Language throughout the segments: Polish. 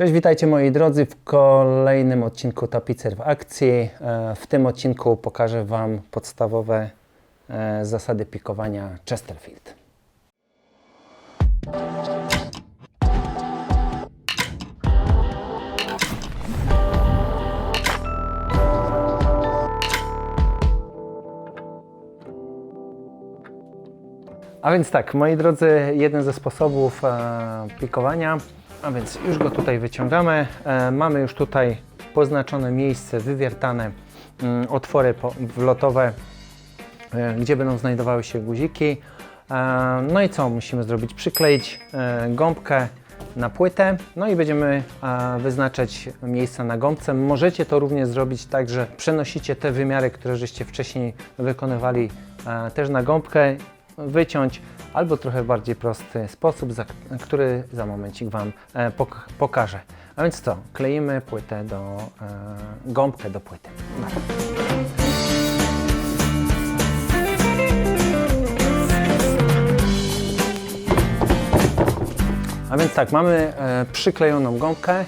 Cześć, witajcie moi drodzy w kolejnym odcinku Tapicer w akcji. E, W tym odcinku pokażę Wam podstawowe e, zasady pikowania Chesterfield. A więc tak, moi drodzy, jeden ze sposobów e, pikowania, a więc już go tutaj wyciągamy. E, mamy już tutaj poznaczone miejsce, wywiertane mm, otwory wlotowe, e, gdzie będą znajdowały się guziki. E, no i co musimy zrobić? Przykleić gąbkę na płytę, no i będziemy wyznaczać miejsca na gąbce. Możecie to również zrobić tak, że przenosicie te wymiary, które żeście wcześniej wykonywali też na gąbkę, wyciąć albo trochę bardziej prosty sposób, który za momencik Wam e, pok pokażę. A więc co? Kleimy płytę do, e, gąbkę do płyty. A więc tak, mamy e, przyklejoną gąbkę.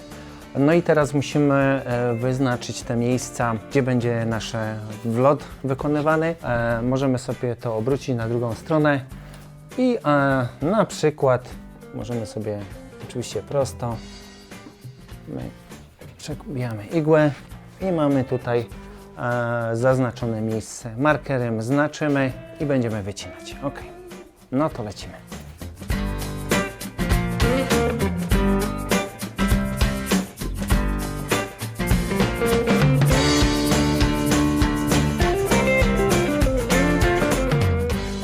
No i teraz musimy e, wyznaczyć te miejsca, gdzie będzie nasz wlot wykonywany. E, możemy sobie to obrócić na drugą stronę i e, na przykład możemy sobie oczywiście prosto my przekubijamy igłę i mamy tutaj e, zaznaczone miejsce markerem, znaczymy i będziemy wycinać. Ok, no to lecimy.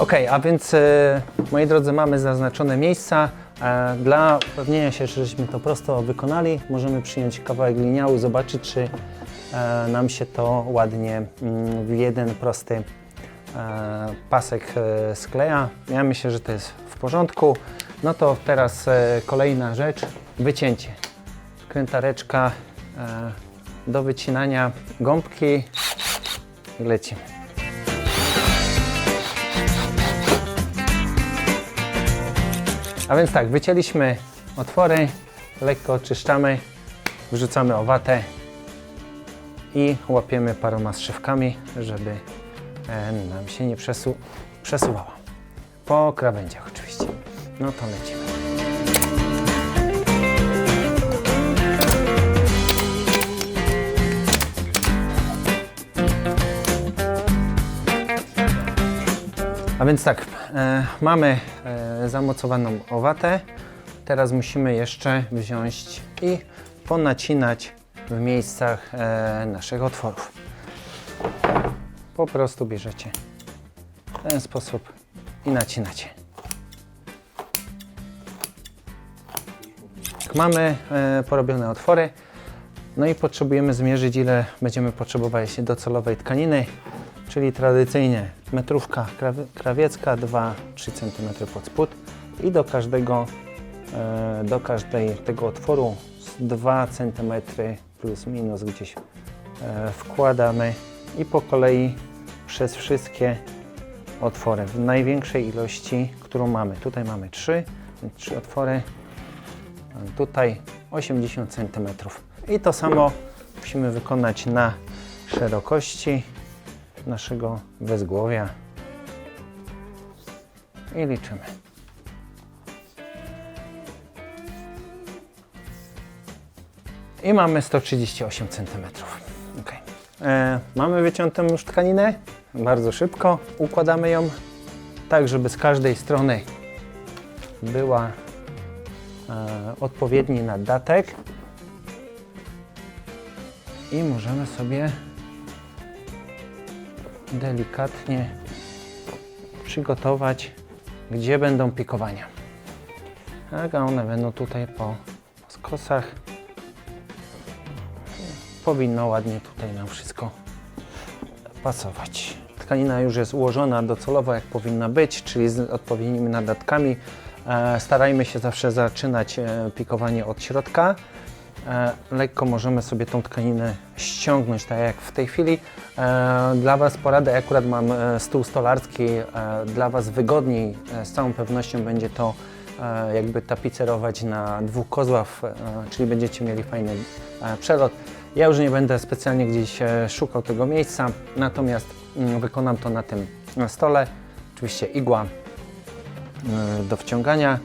Ok, a więc e, moi drodzy, mamy zaznaczone miejsca. E, dla upewnienia się, że żeśmy to prosto wykonali, możemy przyjąć kawałek liniału, zobaczyć, czy e, nam się to ładnie mm, w jeden prosty pasek skleja. Ja myślę, że to jest w porządku. No to teraz kolejna rzecz, wycięcie. Krętareczka do wycinania gąbki lecimy. A więc tak, wycięliśmy otwory, lekko oczyszczamy, wrzucamy owatę i łapiemy paroma strzywkami, żeby e, nam się nie przesu przesuwała. Po krawędziach oczywiście. No to lecimy. A więc tak, e, mamy e, zamocowaną owatę. Teraz musimy jeszcze wziąć i ponacinać w miejscach e, naszych otworów. Po prostu bierzecie w ten sposób i nacinacie. Tak, Mamy e, porobione otwory. No i potrzebujemy zmierzyć, ile będziemy potrzebować docelowej tkaniny, czyli tradycyjnie metrówka krawie- krawiecka, 2-3 cm pod spód i do każdego, e, do każdej tego otworu z 2 cm plus minus gdzieś e, wkładamy i po kolei przez wszystkie otwory w największej ilości, którą mamy. Tutaj mamy 3, więc 3 otwory, tutaj 80 cm. I to samo musimy wykonać na szerokości naszego wezgłowia i liczymy. I mamy 138 cm. Ok. E, mamy wyciętą już tkaninę. Bardzo szybko układamy ją tak, żeby z każdej strony była e, odpowiedni nadatek. I możemy sobie delikatnie przygotować, gdzie będą pikowania. Tak, a one będą tutaj po, po skosach. Powinno ładnie tutaj nam wszystko pasować. Tkanina już jest ułożona docelowo, jak powinna być, czyli z odpowiednimi nadatkami. E, starajmy się zawsze zaczynać e, pikowanie od środka. E, lekko możemy sobie tą tkaninę ściągnąć, tak jak w tej chwili. E, Dla Was poradę, akurat mam e, stół stolarski, dla Was wygodniej, z całą pewnością będzie to jakby tapicerować na dwóch kozłach, czyli będziecie mieli fajny przelot. Ja już nie będę specjalnie gdzieś szukał tego miejsca, natomiast mm, wykonam to na tym stole. Oczywiście igła do wciągania.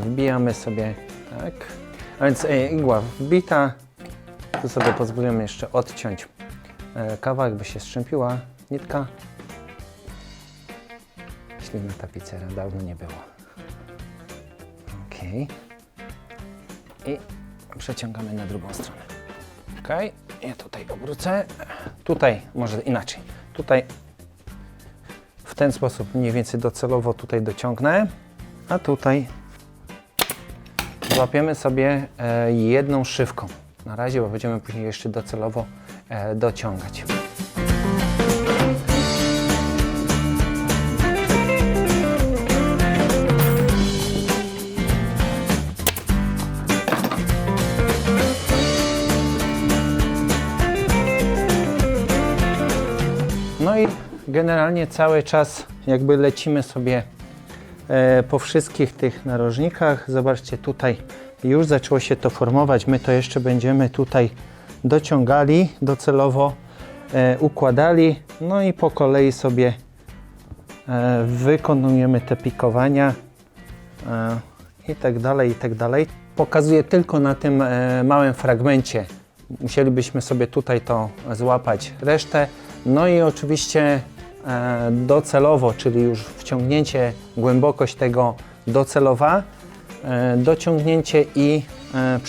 Wbijamy sobie tak. A więc e, igła wbita. Tu sobie pozwolimy jeszcze odciąć e, kawałek, by się strzępiła nitka. Ślina tapicera, dawno nie było. Ok. I przeciągamy na drugą stronę. Ok. Ja tutaj obrócę. Tutaj może inaczej. Tutaj w ten sposób mniej więcej docelowo tutaj dociągnę, a tutaj złapiemy sobie e, jedną szywką. Na razie, bo będziemy później jeszcze docelowo e, dociągać. No i generalnie cały czas jakby lecimy sobie po wszystkich tych narożnikach. Zobaczcie, tutaj już zaczęło się to formować. My to jeszcze będziemy tutaj dociągali, docelowo e, układali. No i po kolei sobie e, wykonujemy te pikowania e, i tak dalej, i tak dalej. Pokazuję tylko na tym e, małym fragmencie. Musielibyśmy sobie tutaj to złapać resztę. No i oczywiście e, docelowo, czyli już wciągnięcie, głębokość tego docelowa, e, dociągnięcie i e,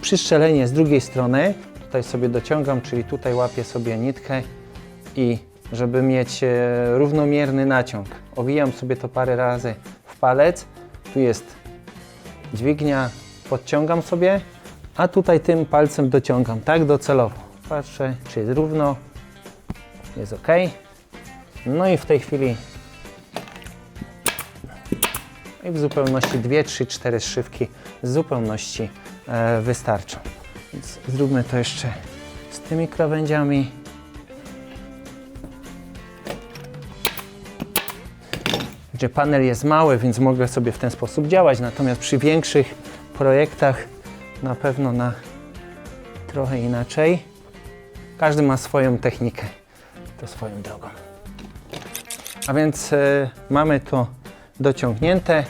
przyszczelenie z, drugiej strony. Tutaj sobie dociągam, czyli tutaj łapię sobie nitkę i żeby mieć e, równomierny naciąg. Owijam sobie to parę razy w palec. Tu jest dźwignia, podciągam sobie, a tutaj tym palcem dociągam, tak docelowo. Patrzę, czy jest równo, jest ok. No i w tej chwili i w zupełności 2, 3, 4 szywki w zupełności e, wystarczą. Więc zróbmy to jeszcze z tymi krawędziami. Gdzie panel jest mały, więc mogę sobie w ten sposób działać, natomiast przy większych projektach na pewno na trochę inaczej. Każdy ma swoją technikę, to swoją drogą. A więc e, mamy to dociągnięte.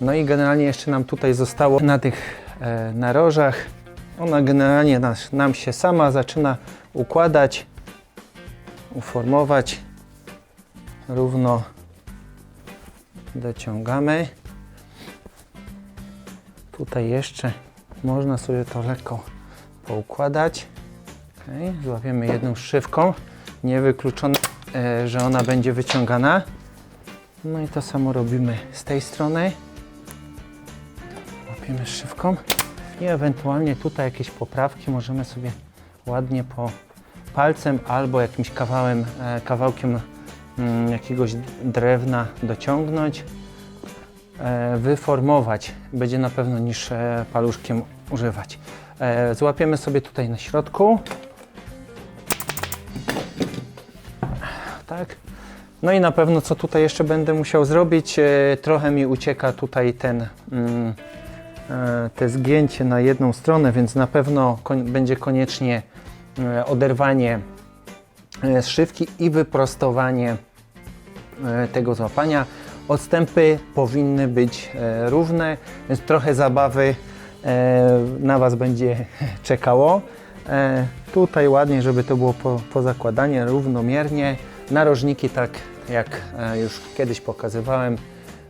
No i generalnie jeszcze nam tutaj zostało na tych e, narożach. Ona generalnie nas, nam się sama zaczyna układać, uformować. Równo dociągamy. Tutaj jeszcze można sobie to lekko poukładać. Okay. Złapiemy jedną szywką. Niewykluczone, że ona będzie wyciągana. No i to samo robimy z tej strony. Łapiemy szywką i ewentualnie tutaj jakieś poprawki możemy sobie ładnie po palcem albo jakimś kawałem, e, kawałkiem mm, jakiegoś drewna dociągnąć, e, wyformować. Będzie na pewno niż e, paluszkiem używać. E, Złapiemy sobie tutaj na środku. Tak. No i na pewno co tutaj jeszcze będę musiał zrobić, e, trochę mi ucieka tutaj ten, mm, e, te zgięcie na jedną stronę, więc na pewno będzie koniecznie e, oderwanie szywki i wyprostowanie tego złapania. Odstępy powinny być równe, więc trochę zabawy na Was będzie czekało. Tutaj ładnie, żeby to było po, pozakładanie równomiernie. Narożniki tak jak e, już kiedyś pokazywałem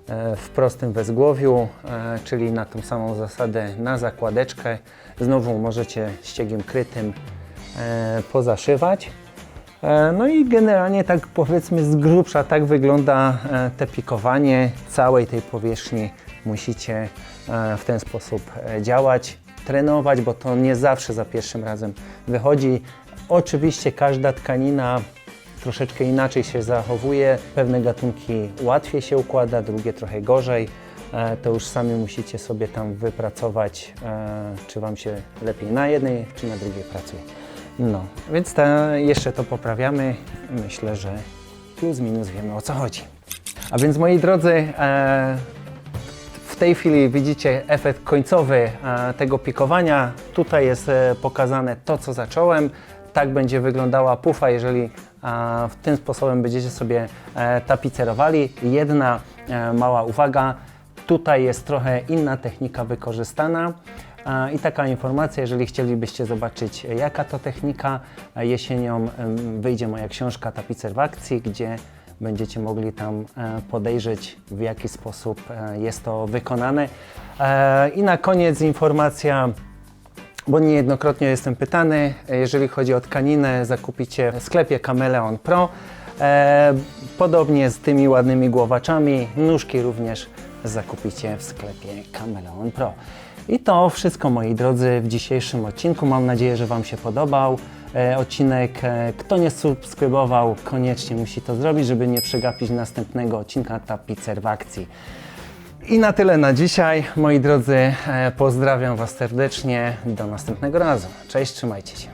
e, w prostym wezgłowiu, e, czyli na tą samą zasadę na zakładeczkę. Znowu możecie ściegiem krytym pozaszywać. No i generalnie tak powiedzmy z grubsza tak wygląda te pikowanie całej tej powierzchni. Musicie w ten sposób działać, trenować, bo to nie zawsze za pierwszym razem wychodzi. Oczywiście każda tkanina troszeczkę inaczej się zachowuje. Pewne gatunki łatwiej się układa, drugie trochę gorzej. E, To już sami musicie sobie tam wypracować, e, czy Wam się lepiej na jednej, czy na drugiej pracuje. No, więc ta, jeszcze to poprawiamy. Myślę, że plus minus wiemy o co chodzi. A więc moi drodzy, e, w tej chwili widzicie efekt końcowy tego pikowania. Tutaj jest pokazane to, co zacząłem. Tak będzie wyglądała pufa, jeżeli w tym sposobem będziecie sobie e, tapicerowali. Jedna e, mała uwaga, tutaj jest trochę inna technika wykorzystana. E, I taka informacja, jeżeli chcielibyście zobaczyć jaka to technika, jesienią wyjdzie moja książka Tapicer w akcji, gdzie będziecie mogli tam podejrzeć w jaki sposób jest to wykonane. I na koniec informacja bo niejednokrotnie jestem pytany, jeżeli chodzi o tkaninę, zakupicie w sklepie Kameleon Pro. E, podobnie z tymi ładnymi głowaczami, nóżki również zakupicie w sklepie Kameleon Pro. I to wszystko moi drodzy w dzisiejszym odcinku. Mam nadzieję, że Wam się podobał e, odcinek. E, kto nie subskrybował, koniecznie musi to zrobić, żeby nie przegapić następnego odcinka Tapicer w akcji. I na tyle na dzisiaj, moi drodzy. E, Pozdrawiam Was serdecznie. Do następnego razu. Cześć, trzymajcie się.